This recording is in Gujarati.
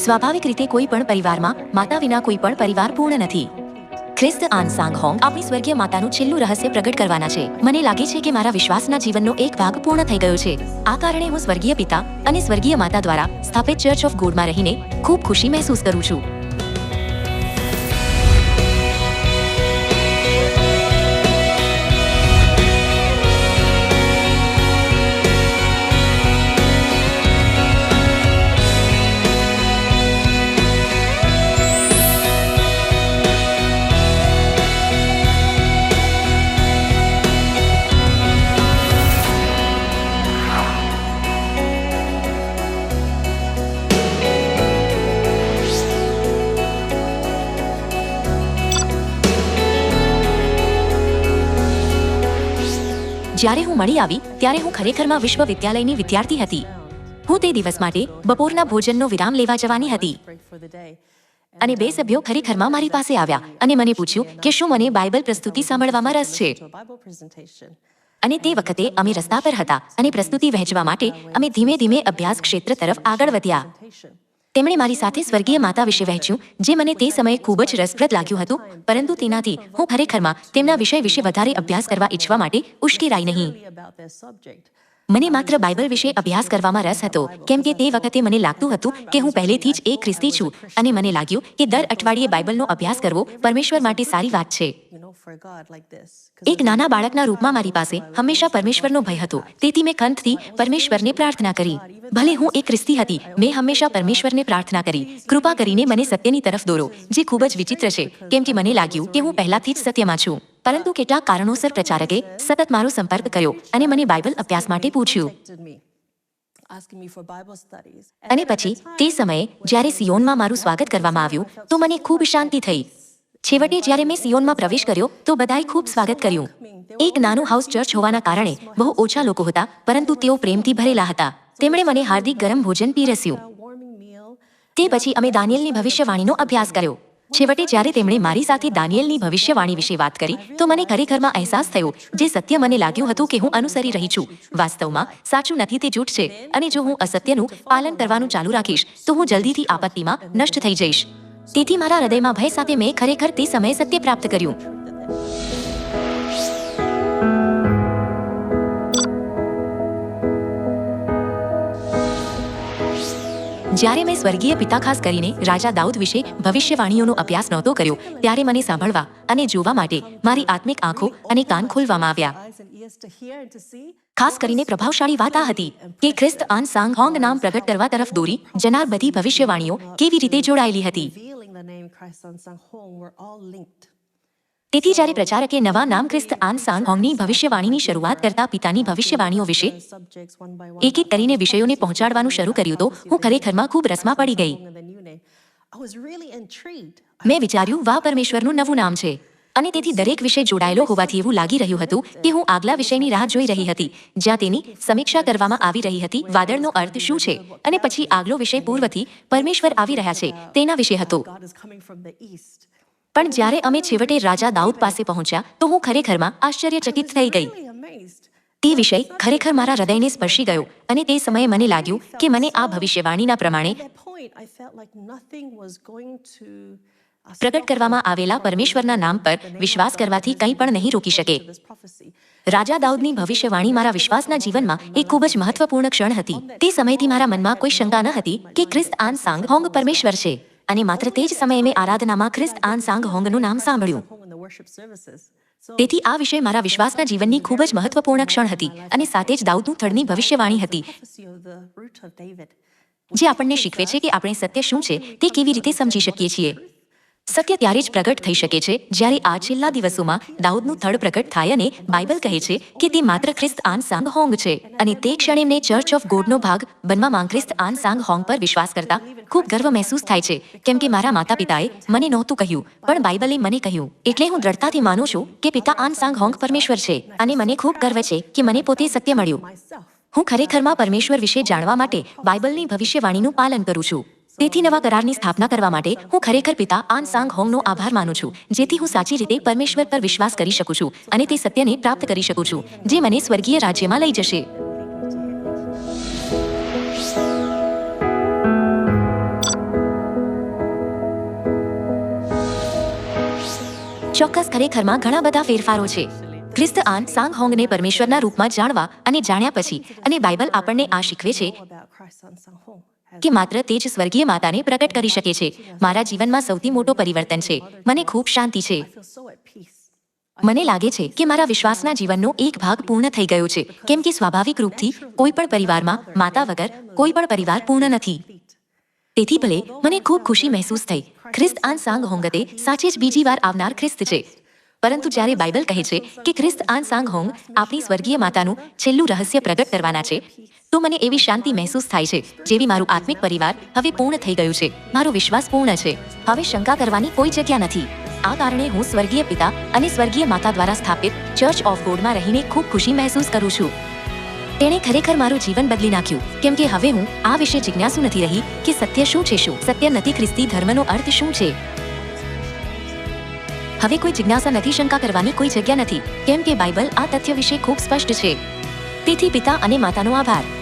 સ્વાભાવિક રીતે કોઈ પણ પરિવારમાં માતા વિના કોઈ પણ પરિવાર પૂર્ણ નથી. ખ્રિસ્ત આન સાંગ હોંગ આપણી સ્વર્ગીય માતાનું છેલ્લું રહસ્ય પ્રગટ કરવાના છે. મને લાગે છે કે મારા વિશ્વાસના જીવનનો એક ભાગ પૂર્ણ થઈ ગયો છે. આ કારણે હું સ્વર્ગીય પિતા અને સ્વર્ગીય માતા દ્વારા સ્થાપિત ચર્ચ ઓફ ગોડમાં રહીને ખૂબ ખુશી મહેસૂસ કરું છું. જ્યારે હું મળી આવી, ત્યારે હું ખરેખરમાં વિશ્વવિદ્યાલયની વિદ્યાર્થી હતી. હું તે દિવસ માટે બપોરના ભોજનનો વિરામ લેવા જવાની હતી. અને બે સભ્યો ખરેખરમાં મારી પાસે આવ્યા અને મને પૂછ્યું કે શું મને બાઇબલ પ્રસ્તુતિ સાંભળવામાં રસ છે? અને તે વખતે અમે રસ્તા પર હતા અને પ્રસ્તુતિ વહેંચવા માટે અમે ધીમે ધીમે અભ્યાસ ક્ષેત્ર તરફ આગળ વધ્યા. તેમણે મારી સાથે સ્વર્ગીય માતા વિશે વહેંચ્યું, જે મને તે સમયે ખૂબ જ રસપ્રદ લાગ્યું હતું, પરંતુ તેનાથી હું ખરેખરમાં તેમના વિષય વિશે વધારે અભ્યાસ કરવા ઈચ્છવા માટે ઉશ્કેરાઈ નહીં. મને માત્ર બાઇબલ વિશે અભ્યાસ કરવામાં રસ હતો, કેમ કે તે વખતે મને લાગતું હતું કે હું પહેલેથી જ એક ખ્રિસ્તી છું અને મને લાગ્યું કે દર અઠવાડિયે બાઇબલનો અભ્યાસ કરવો પરમેશ્વર માટે સારી વાત છે. એક નાના બાળકના રૂપમાં મારી પાસે હંમેશા પરમેશ્વરનો ભય હતો, તેથી મેં ખંતથી પરમેશ્વરને પ્રાર્થના કરી. ભલે હું એક ખ્રિસ્તી હતી, મેં હંમેશા પરમેશ્વરને પ્રાર્થના કરી. કૃપા કરીને મને સત્યની તરફ દોરો, જે ખૂબ જ વિચિત્ર છે, કેમ કે મને લાગ્યું કે હું પહેલાથી જ સત્યમાં છું. પરંતુ કેટલાક કારણોસર પ્રચારકે સતત મારો સંપર્ક કર્યો અને મને બાઇબલ અભ્યાસ માટે પૂછ્યું. અને પછી તે સમયે જ્યારે સિયોનમાં મારું સ્વાગત કરવામાં આવ્યું, તો મને ખૂબ શાંતિ થઈ. છેવટે જ્યારે મેં સિયોનમાં પ્રવેશ કર્યો, તો બધાએ ખૂબ સ્વાગત કર્યું. એક નાનું હાઉસ ચર્ચ હોવાના કારણે બહુ ઓછા લોકો હતા, પરંતુ તેઓ પ્રેમથી ભરેલા હતા. તેમણે મને હાર્દિક ગરમ ભોજન પીરસ્યું. તે પછી અમે દાનિયલની ભવિષ્યવાણીનો અભ્યાસ કર્યો. છેવટે જ્યારે તેમણે મારી સાથે દાનિયેલની ભવિષ્યવાણી વિશે વાત કરી, તો મને ખરેખરમાં અહેસાસ થયો, જે સત્ય મને લાગ્યું હતું કે હું અનુસરી રહી છું. વાસ્તવમાં, સાચું નથી તે જૂઠ છે, અને જો હું અસત્યનું પાલન કરવાનું ચાલુ રાખીશ, તો હું જલ્દીથી આપત્તિમાં નષ્ટ થઈ જઈશ. તેથી મારા હૃદયમાં ભય સાથે મેં ખરેખર તે સમયે સત્ય પ્રાપ્ત કર્યું. જ્યારે મેં સ્વર્ગીય પિતા ખાસ કરીને રાજા દાઉદ વિશે ભવિષ્યવાણીઓનો અભ્યાસ નહોતો કર્યો, ત્યારે મને સાંભળવા અને જોવા માટે મારી આત્મિક આંખો અને કાન ખોલવામાં આવ્યા. ખાસ કરીને પ્રભાવશાળી વાત આ હતી કે ખ્રિસ્ત આન સાંગ હોંગ નામ પ્રગટ કરવા તરફ દોરી જનાર બધી ભવિષ્યવાણીઓ કેવી રીતે જોડાયેલી હતી? તેથી જ્યારે પ્રચારકે નવા નામ ખ્રિસ્ત આન હોંગની ભવિષ્યવાણીની શરૂઆત કરતા પિતાની ભવિષ્યવાણીઓ વિશે એક એક કરીને વિષયોને પહોંચાડવાનું શરૂ કર્યું તો હું ખરેખરમાં ખૂબ રસમાં પડી ગઈ. મેં વિચાર્યું, વાહ, પરમેશ્વરનું નવું નામ છે. અને તેથી દરેક વિષય જોડાયેલો હોવાથી એવું લાગી રહ્યું હતું કે હું આગલા વિષયની રાહ જોઈ રહી હતી, જ્યાં તેની સમીક્ષા કરવામાં આવી રહી હતી, વાદળનો અર્થ શું છે? અને પછી આગલો વિષય પૂર્વથી પરમેશ્વર આવી રહ્યા છે, તેના વિશે હતો. પણ જ્યારે અમે છેવટે રાજા દાઉદ પાસે પહોંચ્યા તો હું ખરેખરમાં આશ્ચર્યચકિત થઈ ગઈ. તે વિષય ખરેખર મારા હૃદયને સ્પર્શી ગયો અને તે સમયે મને લાગ્યું કે મને આ ભવિષ્યવાણીના પ્રમાણે પ્રગટ કરવામાં આવેલા પરમેશ્વરના નામ પર વિશ્વાસ કરવાથી કંઈ પણ નહીં રોકી શકે. રાજા દાઉદની ભવિષ્યવાણી મારા વિશ્વાસના જીવનમાં એક ખૂબ જ મહત્વપૂર્ણ ક્ષણ હતી. તે સમયથી મારા મનમાં કોઈ શંકા ન હતી કે ખ્રિસ્ત આન સાંગ હોંગ પરમેશ્વર છે. અને માત્ર તે જ સમયે મેં આરાધનામાં ખ્રિસ્ત આન સાંગ હોંગનું નામ સાંભળ્યું. તેથી આ વિષય મારા વિશ્વાસના જીવનની ખૂબ જ મહત્વપૂર્ણ ક્ષણ હતી અને સાથે જ દાઉદનું થડની ભવિષ્યવાણી હતી. જે આપણને શીખવે છે કે આપણે સત્ય શું છે તે કેવી રીતે સમજી શકીએ છીએ. સત્ય ત્યારે જ પ્રગટ થઈ શકે છે, જ્યારે આ છેલ્લા દિવસોમાં દાઉદનું થડ પ્રગટ થાય અને બાઇબલ કહે છે કે તે માત્ર ખ્રિસ્ત આન સાંગ હોંગ છે અને તે ક્ષણે એમને ચર્ચ ઓફ ગોડનો ભાગ બનવામાં ખ્રિસ્ત આન સાંગ હોંગ પર વિશ્વાસ કરતા ખૂબ ગર્વ મહેસૂસ થાય છે, કેમ કે મારા માતા પિતાએ મને નહોતું કહ્યું, પણ બાઇબલે મને કહ્યું, એટલે હું દ્રઢતાથી માનું છું કે પિતા આન સાંગ હોંગ પરમેશ્વર છે અને મને ખૂબ ગર્વ છે કે મને પોતે સત્ય મળ્યું. હું ખરેખરમાં પરમેશ્વર વિશે જાણવા માટે બાઇબલની ભવિષ્યવાણીનું પાલન કરું છું. તેથી નવા કરારની સ્થાપના કરવા માટે હું ખરેખર પિતા આન સાંગ હોંગનો આભાર માનું છું, જેથી હું સાચી રીતે પરમેશ્વર પર વિશ્વાસ કરી શકું છું અને તે સત્યને પ્રાપ્ત કરી શકું છું, જે મને સ્વર્ગીય રાજ્યમાં લઈ જશે. ચોક્કસ ખરેખરમાં ઘણા બધા ફેરફારો છે. ખ્રિસ્ત આન સાંગ હોંગને પરમેશ્વરના રૂપમાં જાણવા અને જાણ્યા પછી અને બાઇબલ આપણને આ શીખવે છે. કે માત્ર તે જ સ્વર્ગીય માતાને પ્રગટ કરી શકે છે. મારા જીવનમાં સૌથી મોટો પરિવર્તન છે. મને ખૂબ શાંતિ છે. મને લાગે છે કે મારા વિશ્વાસના જીવનનો એક ભાગ પૂર્ણ થઈ ગયો છે. કેમ કે સ્વાભાવિક રૂપથી કોઈ પણ પરિવારમાં માતા વગર કોઈ પણ પરિવાર પૂર્ણ નથી. તેથી ભલે મને ખૂબ ખુશી મહેસૂસ થઈ, ખ્રિસ્ત આન સાંગ હોંગતે સાચે જ બીજી વાર આવનાર ખ્રિસ્ત છે. પરંતુ જ્યારે બાઇબલ કહે છે કે ખ્રિસ્ત આન સાંગ હોંગ આપણી સ્વર્ગીય માતાનું છેલ્લું રહસ્ય પ્રગટ કરવાના છે, તો મને એવી શાંતિ મહેસૂસ થાય છે, જેવી મારું આત્મિક પરિવાર હવે પૂર્ણ થઈ ગયું છે, મારો વિશ્વાસ પૂર્ણ છે. હવે શંકા કરવાની કોઈ જગ્યા નથી. આ કારણે હું સ્વર્ગીય પિતા અને સ્વર્ગીય માતા દ્વારા સ્થાપિત ચર્ચ ઓફ ગોડમાં રહીને ખૂબ ખુશી મહેસૂસ કરું છું. તેણે ખરેખર મારું જીવન બદલી નાખ્યું, કેમ કે હવે હું આ વિશે જિજ્ઞાસુ નથી રહી કે સત્ય શું છે શું? સત્ય નથી ખ્રિસ્તી ધર્મનો અર્થ શું છે? હવે કોઈ જિજ્ઞાસા નથી, શંકા કરવાની કોઈ જગ્યા નથી. કેમ કે બાઇબલ આ તથ્ય વિશે ખૂબ સ્પષ્ટ છે. તેથી પિતા અને માતાનો આભાર.